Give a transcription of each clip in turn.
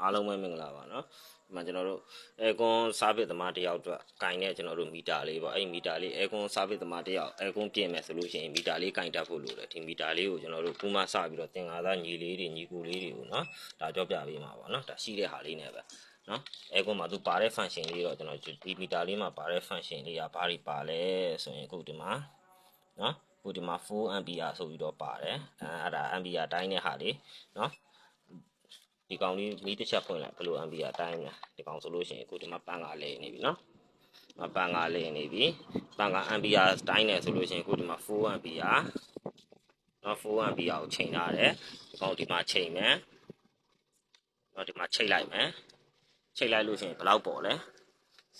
အားလုံးပဲမင်္ဂလာပါနော်ဒီမှာကျွန်တော်တို့အဲကွန်စားပစ်သမားတယောက်အတွက်ကင်တဲ့ကျွန်တော်တို့မီတာလေးပေါ့အဲ့မီတာလေးအဲကွန်စားပစ်သမားတယောက်အဲကွန်ပြင်မယ်ဆိုလို့ရှိရင်မီတာလေးကင်တတ်ဖို့လိုတယ်ဒီမီတာလေးကိုကျွန်တော်တို့ပူမစပြီးတော့သင်္ဃာသားညီလေးတွေညီကူလေးတွေကိုနော်ဒါကြောပြပေးမှာပေါ့နော်ဒါရှိတဲ့ဟာလေးနဲ့ပဲနော်အဲကွန်မှာသူပါတဲ့ function လေးတော့ကျွန်တော်ဒီမီတာလေးမှာပါတဲ့ function လေးကဘာတွေပါလဲဆိုရင်အခုဒီမှာနော်ခုဒီမှာ 4 ampere ဆိုပြီးတော့ပါတယ်အဲအဲ့ဒါ ampere တိုင်းတဲ့ဟာလေးနော် ဒီကောင်လေးမီးတစ်ချက်ဖွင့်လိုက်ဘယ်လို ampere တိုင်းလဲဒီကောင်ဆိုလို့ရှိရင်အခုဒီမှာပန်းကလဲနေပြီနော်မပန်းကလဲနေပြီပန်းက ampere တိုင်းနေဆိုလို့ရှိရင်အခုဒီမှာ4 ampere နော်4 ampere ကိုချိန်ထားတယ်ဒီကောင်ဒီမှာချိန်မယ်နော်ဒီမှာချိန်လိုက်မယ်ချိန်လိုက်လို့ရှိရင်ဘယ်လောက်ပေါ်လဲ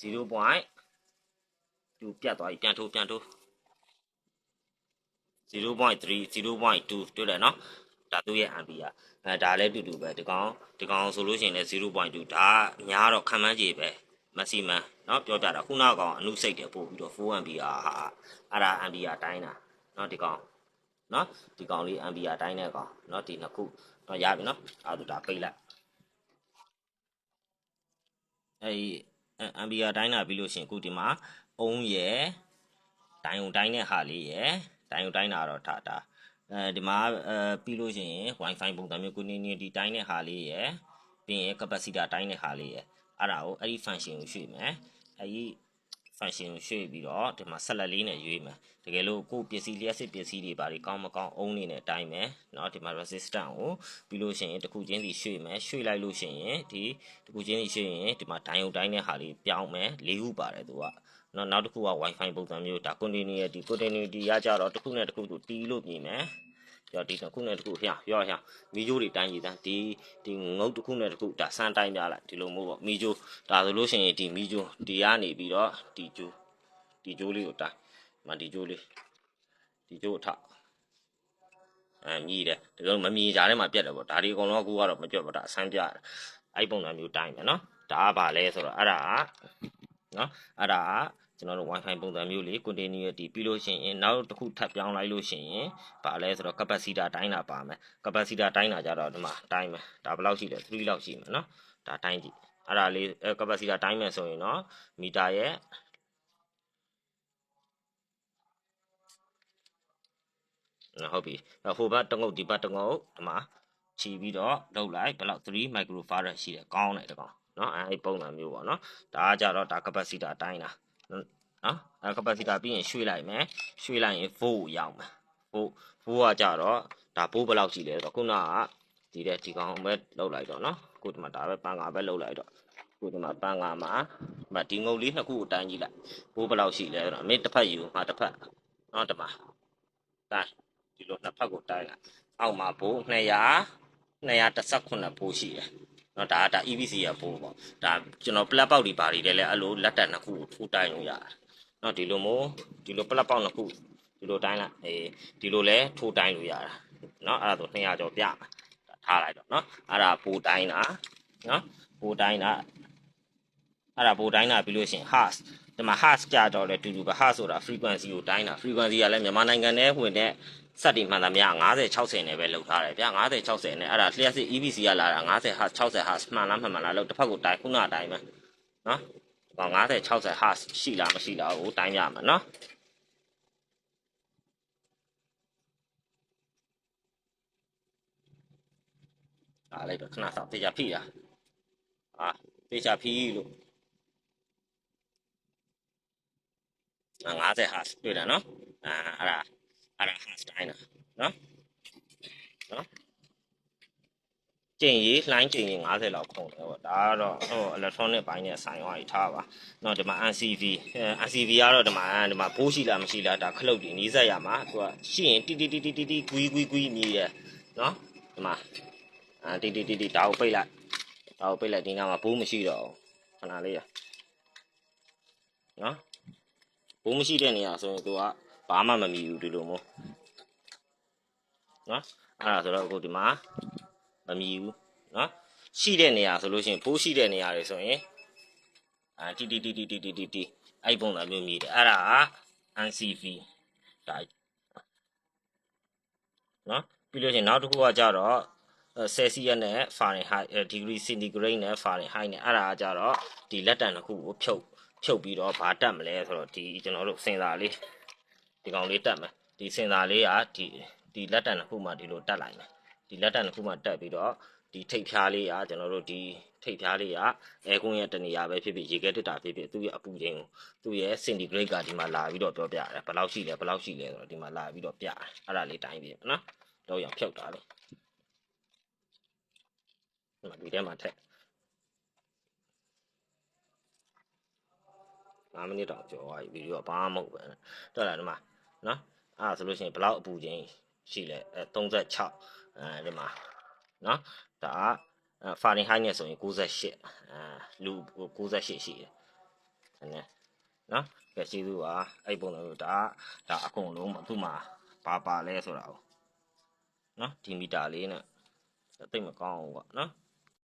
0.2ပြတ်သွားပြီပြန်ထိုးပြန်ထိုး0.3 0.2တွေ့တယ်နော် ဒါသူ့ရဲ့ ampere အဲဒါလည်းတူတူပဲဒီကောင်ဒီကောင်ဆိုလို့ရှိရင်လည်း0.2ဒါများတော့ခံမှန်းကြည့်ပဲ maximum เนาะပြောပြတာခုနကောင်အနုစိတ်တယ်ပို့ပြီးတော့4 ampere ဟာအဲ့ဒါ ampere တိုင်းတာเนาะဒီကောင်เนาะဒီကောင်လေး ampere တိုင်းတဲ့ကောင်เนาะဒီနှစ်ခုเนาะရပြီเนาะအဲ့ဒါဒါပိတ်လိုက်အဲ့ဒီ ampere တိုင်းတာပြီးလို့ရှိရင်အခုဒီမှာအုံးရယ်တိုင်ုံတိုင်းတဲ့ဟာလေးရယ်တိုင်ုံတိုင်းတာတော့ဒါဒါ အဲဒီမှာအဲပြီးလို့ရှိရင် wifi ပုံစံမျိုးကိုနေနေဒီတိုင်းတဲ့ဟာလေးရယ်ပြီးရင် capacitor တိုင်းတဲ့ဟာလေးရယ်အဲ့ဒါကိုအဲ့ဒီ function ကိုရွှေ့မယ်အဲ့ဒီ function ကိုရွှေ့ပြီးတော့ဒီမှာဆက်လက်လေးနဲ့ရွေးမယ်တကယ်လို့ကိုယ်ပစ္စည်းလျှက်စစ်ပစ္စည်းတွေဘာတွေကောင်းမကောင်းအုံးနေနဲ့တိုင်းမယ်เนาะဒီမှာ resistant ကိုပြီးလို့ရှိရင်တစ်ခုချင်းစီရွှေ့မယ်ရွှေ့လိုက်လို့ရှိရင်ဒီတစ်ခုချင်းစီရွှေ့ရင်ဒီမှာ diode တိုင်းတဲ့ဟာလေးပြောင်းမယ်၄ခုပါတယ်သူက နော်နောက်တစ်ခုက wifi ပုံစံမျိုးဒါ continuity continuity ရကြတော့တစ်ခုနဲ့တစ်ခုကိုတီးလို့မြင်မယ်ကြောဒီတစ်ခုနဲ့တစ်ခုဖျားရောဖျားမီဂျိုးတွေတိုင်းကြည့်သားဒီဒီငုတ်တစ်ခုနဲ့တစ်ခုဒါစမ်းတိုင်းပြလိုက်ဒီလိုမျိုးပေါ့မီဂျိုးဒါဆိုလို့ရှိရင်ဒီမီဂျိုးဒီကနေပြီးတော့ဒီဂျိုးဒီဂျိုးလေးကိုတိုင်းမဒီဂျိုးလေးဒီဂျိုးအထအဲမြည်တယ်ဒီလိုမမြည်ကြတဲ့မှာပြတ်တယ်ပေါ့ဒါဒီအကုန်လုံးကကူကတော့မပြတ်ဘူးဒါအဆန်းပြတယ်အဲ့ပုံစံမျိုးတိုင်းမယ်နော်ဒါကဘာလဲဆိုတော့အဲ့ဒါကနော်အဲ့ဒါက ကျွန်တော်တို့ wifi ပုံစံမျိုးလေး continuity ပြီးလို့ရှိရင်နောက်တစ်ခုထပ်ပြောင်းလိုက်လို့ရှိရင်ဗာလဲဆိုတော့ capacitor တိုင်းတာပါမယ် capacitor တိုင်းတာကြတော့ဒီမှာတိုင်းမယ်ဒါဘယ်လောက်ရှိလဲ3လောက်ရှိမယ်နော်ဒါတိုင်းကြည့်အဲ့ဒါလေး capacitor တိုင်းမယ်ဆိုရင်တော့မီတာရဲ့ဟုတ်ပြီဟိုဘက်တငုတ်ဒီဘက်တငုတ်ဒီမှာခြီးပြီးတော့လုပ်လိုက်ဘယ်လောက်3 microfarad ရှိတယ်ကောင်းတယ်တကောင်နော်အဲပုံစံမျိုးပေါ့နော်ဒါကကြတော့ဒါ capacitor တိုင်းတာ နော်အဲ capacitor ပြီးရင်ရွှေ့လိုက်မယ်ရွှေ့လိုက်ရင် volt ရောက်မယ် volt volt ကကြတော့ဒါ volt ဘယ်လောက်ရှိလဲဆိုတော့ခုနကဒီတဲ့ဒီကောင်ပဲလောက်လိုက်တော့နော်ခုဒီမှာဒါပဲပန်ကာပဲလောက်လိုက်တော့ခုဒီမှာပန်ကာမှာမဒီငုတ်လေးနှစ်ခုကိုတိုင်းကြည့်လိုက် volt ဘယ်လောက်ရှိလဲဆိုတော့မင်းတစ်ဖက်ယူငါတစ်ဖက်နော်ဒီမှာတိုင်းဒီလိုနှစ်ဖက်ကိုတိုင်းလိုက်အောက်မှာ volt 200 218 volt ရှိတယ် နော်ဒါဒါ EVC ရပို့ပေါ့ဒါကျွန်တော် plug ပေါက်တွေဘာတွေလဲလဲအဲ့လိုလက်တက်နှစ်ခုကိုထိုးတိုင်းလို့ရတယ်နော်ဒီလိုမျိုးဒီလို plug ပေါက်နှစ်ခုဒီလိုတိုင်းလိုက်အေးဒီလိုလဲထိုးတိုင်းလို့ရတာနော်အဲ့ဒါဆို200ကျော်ပြမှာထားလိုက်တော့နော်အဲ့ဒါပိုတိုင်းတာနော်ပိုတိုင်းတာအဲ့ဒါပိုတိုင်းတာပြီးလို့ရှိရင် hertz ဒီမှာ hertz ကြတော့လဲတူတူပဲ hertz ဆိုတာ frequency ကိုတိုင်းတာ frequency ကလည်းမြန်မာနိုင်ငံထဲဝင်တဲ့ စက်တွေမှန်သမျှ90 60နဲ့ပဲလောက်ထားတယ်ဗျာ90 60နဲ့အဲ့ဒါလျှက်စစ် EBC ကလာတာ90 Hz 60 Hz မှန်လားမှန်မှန်လားလို့တစ်ဖက်ကိုတိုင်းခုနအတိုင်းပဲနော်ဟော90 60 Hz ရှိလားမရှိလားကိုတိုင်းရမှာနော်အားလိုက်တော့ခဏစောင့်တေချာဖိတာအာတေချာဖိလို့50 Hz တွေ့တယ်နော်အာအဲ့ဒါ အဲ့ဒါ Hz တိုင်းတာနော်နော်ကျင်ရေးလှိုင်းကျင်ရေး90လောက်ခုံတယ်ပေါ့ဒါကတော့ဟို electronic ဘိုင်းနဲ့ဆိုင်သွားပြီးထားပါเนาะဒီမှာ NCV NCV ကတော့ဒီမှာဒီမှာဘိုးရှိလားမရှိလားဒါခလုတ်ဒီနီးစက်ရမှာသူကရှိရင်တီတီတီတီတီကွီးကွီးကွီးမြည်တယ်เนาะဒီမှာအာတီတီတီတီဒါကိုပိတ်လိုက်ဒါကိုပိတ်လိုက်ဒီနားမှာဘိုးမရှိတော့ခဏလေးရเนาะဘိုးမရှိတဲ့နေရာဆိုရင်သူက ဘာမှမမြည်ဘူးဒီလိုမျိုးနော်အဲ့ဒါဆိုတော့အခုဒီမှာမမြည်ဘူးနော်ရှိတဲ့နေရာဆိုလို့ရှိရင်ဖိုးရှိတဲ့နေရာတွေဆိုရင်အာတီတီတီတီတီတီတီတီအဲ့ပုံစံမျိုးမြည်တယ်အဲ့ဒါက NCV ဒါနော်ပြီးလို့ရှိရင်နောက်တစ်ခုကကြတော့ဆယ်စီယပ်နဲ့ Fahrenheit degree centigrade နဲ့ Fahrenheit နဲ့အဲ့ဒါကကြတော့ဒီလက်တံတစ်ခုကိုဖြုတ်ဖြုတ်ပြီးတော့ဘာတက်မလဲဆိုတော့ဒီကျွန်တော်တို့စင်စာလေး ဒီကောင်လေးတက်မယ်ဒီစင်စာလေးကဒီဒီလက်တံတစ်ခုမှဒီလိုတက်လိုက်မယ်ဒီလက်တံတစ်ခုမှတက်ပြီးတော့ဒီထိပ်ဖြားလေးကကျွန်တော်တို့ဒီထိပ်ဖြားလေးကအဲကွန်းရဲ့တနေရာပဲဖြစ်ဖြစ်ရေခဲတစ်တာဖြစ်ဖြစ်သူ့ရဲ့အပူချိန်ကိုသူ့ရဲ့ centigrade ကဒီမှာလာပြီးတော့ပြောပြတယ်ဘယ်လောက်ရှိလဲဘယ်လောက်ရှိလဲဆိုတော့ဒီမှာလာပြီးတော့ပြတယ်အဲ့ဒါလေးတိုင်းပြနော်တော့ရအောင်ဖြုတ်တာလေဒီမှာဒီထဲမှာထည့်5မိနစ်တော့ကျော်သွားပြီဗီဒီယိုကဘာမှမဟုတ်ပဲတော်လားဒီမှာ နော်အဲ့ဒါဆိုလို့ရှိရင်ဘယ်လောက်အပူချိန်ရှိလဲအဲ36အဲဒီမှာနော်ဒါကဖာရင်ဟိုက်နဲ့ဆိုရင်98အဲလူ98ရှိတယ်နဲနော်ကဲရှိသူပါအဲ့ပုံလို့ဒါဒါအကုန်လုံးသူ့မှာပါပါလဲဆိုတာ哦နော်ဒီမီတာလေးနဲ့တိတ်မကောင်းဘူးကွာနော်